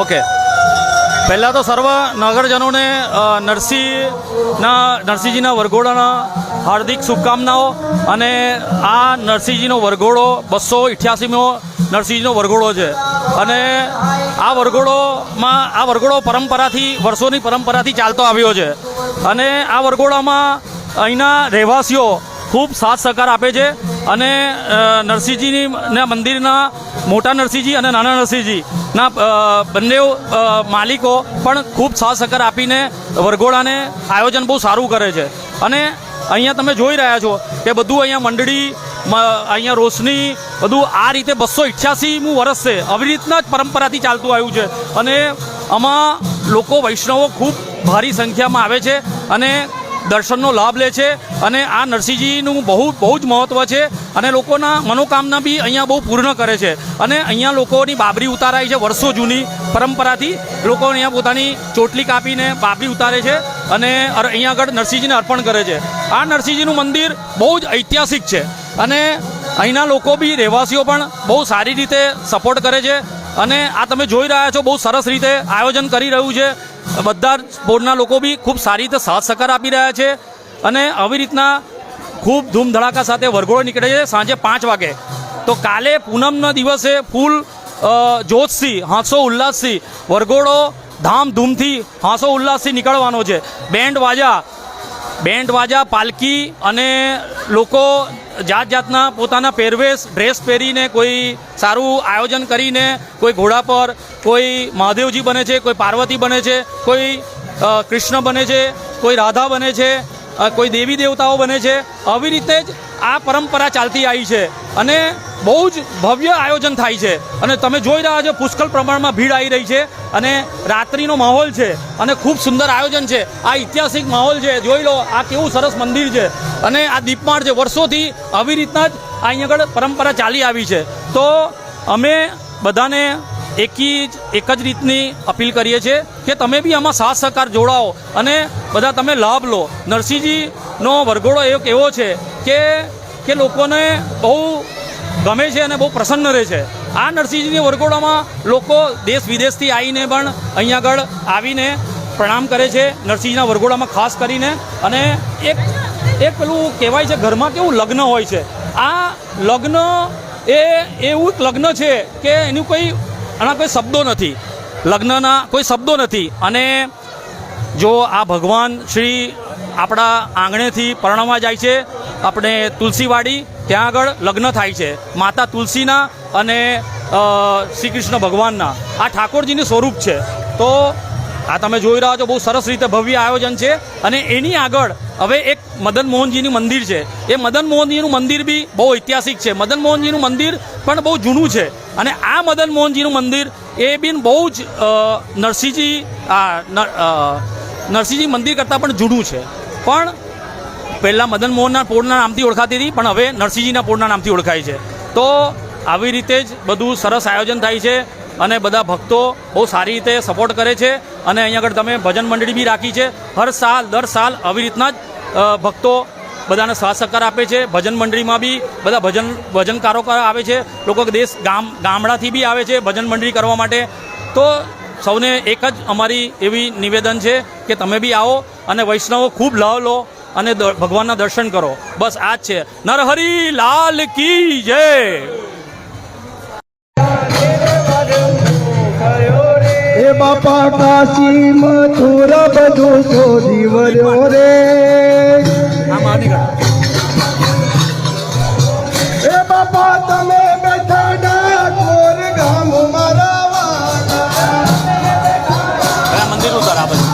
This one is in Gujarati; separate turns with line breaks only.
ઓકે પહેલાં તો સર્વ નગરજનોને નરસિંહના, નરસિંહજીના વરઘોડાના હાર્દિક શુભકામનાઓ અને આ નરસિંહજીનો વરઘોડો બસો ઇઠ્યાસીમો નરસિંહજીનો વરઘોડો છે. અને આ વરઘોડોમાં, આ વરઘોડો પરંપરાથી, વર્ષોની પરંપરાથી ચાલતો આવ્યો છે. અને આ વરઘોડામાં અહીંના રહેવાસીઓ ખૂબ સાથ સહકાર આપે છે. અને નરસિંહજીની મંદિરના મોટા નરસિંહજી અને નાના નરસિંહજીના બંને માલિકો પણ ખૂબ સાથ આપીને વરઘોડાને આયોજન બહુ સારું કરે છે. અને અહીંયા તમે જોઈ રહ્યા છો કે બધું અહીંયા મંડળી અહીંયા રોશની, બધું આ રીતે બસો ઇઠ્યાસીમું વર્ષ છે. આવી રીતના જ પરંપરાથી ચાલતું આવ્યું છે. અને આમાં લોકો વૈષ્ણવો ખૂબ ભારી સંખ્યામાં આવે છે. અને દર્શનનો લાભ લે છે અને આ નરસિંહજીનું બહુ બહુ જ મહત્ત્વ છે અને લોકોના મનોકામના બી અહીંયા બહુ પૂર્ણ કરે છે. અને અહીંયા લોકોની બાબરી ઉતારાય છે વર્ષો જૂની પરંપરાથી. લોકો અહીંયા પોતાની ચોટલી કાપીને બાબરી ઉતારે છે અને અહીંયા આગળ નરસિંહજીને અર્પણ કરે છે. આ નરસિંહજીનું મંદિર બહુ જ ઐતિહાસિક છે અને અહીંના લોકો બી રહેવાસીઓ પણ બહુ સારી રીતે સપોર્ટ કરે છે. અને આ તમે જોઈ રહ્યા છો બહુ સરસ રીતે આયોજન કરી રહ્યું છે. બધા જ બોર્ડના લોકો બી ખૂબ સારી રીતે સાથ સહકાર આપી રહ્યા છે અને આવી રીતના ખૂબ ધૂમધડાકા સાથે વરઘોડો નીકળે છે સાંજે પાંચ વાગે. તો કાલે પૂનમના દિવસે ફૂલ જોશથી, હાંસો ઉલ્લાસથી વરઘોડો ધામધૂમથી, હાંસો ઉલ્લાસથી નીકળવાનો છે. બેન્ડ વાજા બેન્ડ વાજા, પાલકી અને લોકો જાત જાતના પોતાના પહેરવેશ, ડ્રેસ પહેરીને કોઈ સારું આયોજન કરીને કોઈ ઘોડા પર, કોઈ મહાદેવજી બને છે, કોઈ પાર્વતી બને છે, કોઈ કૃષ્ણ બને છે, કોઈ રાધા બને છે કોઈ દેવી દેવતાઓ બને છે. આવી રીતે જ આ પરંપરા ચાલતી આવી છે અને બહુ જ ભવ્ય આયોજન થાય છે. અને તમે જોઈ રહ્યા છો પુષ્કળ પ્રમાણમાં ભીડ આવી રહી છે અને રાત્રિનો માહોલ છે અને ખૂબ સુંદર આયોજન છે. આ ઐતિહાસિક માહોલ છે. જોઈ લો, આ કેવું સરસ મંદિર છે. અને આ દીપમાળ છે. વર્ષોથી આવી રીતના જ આ અહીંયા આગળ પરંપરા ચાલી આવી છે. તો અમે બધાને એકી જ, એક જ રીતની અપીલ કરીએ છીએ કે તમે બી આમાં સાથ સહકાર જોડાઓ અને બધા તમે લાભ લો. નરસિંહજીનો વરઘોડો એક એવો છે કે કે લોકોને બહુ ગમે છે અને બહુ પ્રસન્ન રહે છે. આ નરસિંહજીની વરઘોડામાં લોકો દેશ વિદેશથી આવીને પણ અહીંયા આગળ આવીને પ્રણામ કરે છે નરસિંહજીના વરઘોડામાં, ખાસ કરીને. અને એક એક પેલું કહેવાય છે ઘરમાં કેવું લગ્ન હોય છે. આ લગ્ન એ એવું લગ્ન છે કે એનું કોઈ આના કોઈ શબ્દો નથી. લગ્નના કોઈ શબ્દો નથી. અને જો આ ભગવાન શ્રી આપણા આંગણેથી પરણવા જાય છે, આપણે તુલસીવાડી, ત્યાં આગળ લગ્ન થાય છે. માતા તુલસીના અને શ્રી કૃષ્ણ ભગવાનના. આ ઠાકોરજીનું સ્વરૂપ છે. તો આ તમે જોઈ રહ્યા છો, બહુ સરસ રીતે ભવ્ય આયોજન છે. અને એની આગળ હવે એક મદન મોહનજીનું મંદિર છે. એ મદન મોહનજીનું મંદિર બી બહુ ઐતિહાસિક છે. મદન મોહનજીનું મંદિર પણ બહુ જૂનું છે. અને આ મદન મોહનજીનું મંદિર એ બિન બહુ જ નરસિંહજી નરસિંહજી મંદિર કરતાં પણ જૂનું છે. પણ પહેલાં મદન મોહનના પોળના નામથી ઓળખાતી હતી, પણ હવે નરસિંહજીના પોળના નામથી ઓળખાય છે. તો આવી રીતે જ બધું સરસ આયોજન થાય છે અને બધા ભક્તો બહુ સારી રીતે સપોર્ટ કરે છે. અને અહીંયા આગળ તમે ભજન મંડળી બી રાખી છે. હર સાલ, દર સાલ આવી રીતના જ ભક્તો બધાને સાથ સહકાર આપે છે. ભજન મંડળીમાં બી બધા ભજન, ભજનકારો આવે છે. લોકો દેશ ગામ, ગામડાથી બી આવે છે ભજન મંડળી કરવા માટે. તો સૌને એક જ અમારી એવી નિવેદન છે કે તમે બી આવો અને વૈષ્ણવો ખૂબ લાભ લો અને ભગવાનના દર્શન કરો. બસ આ જ છે. નરહરી લાલ કી જય.
બાપા કાશી મથુરા બધું શોધી વર્યો રે.
એ મંદિર ઉતારા બધું.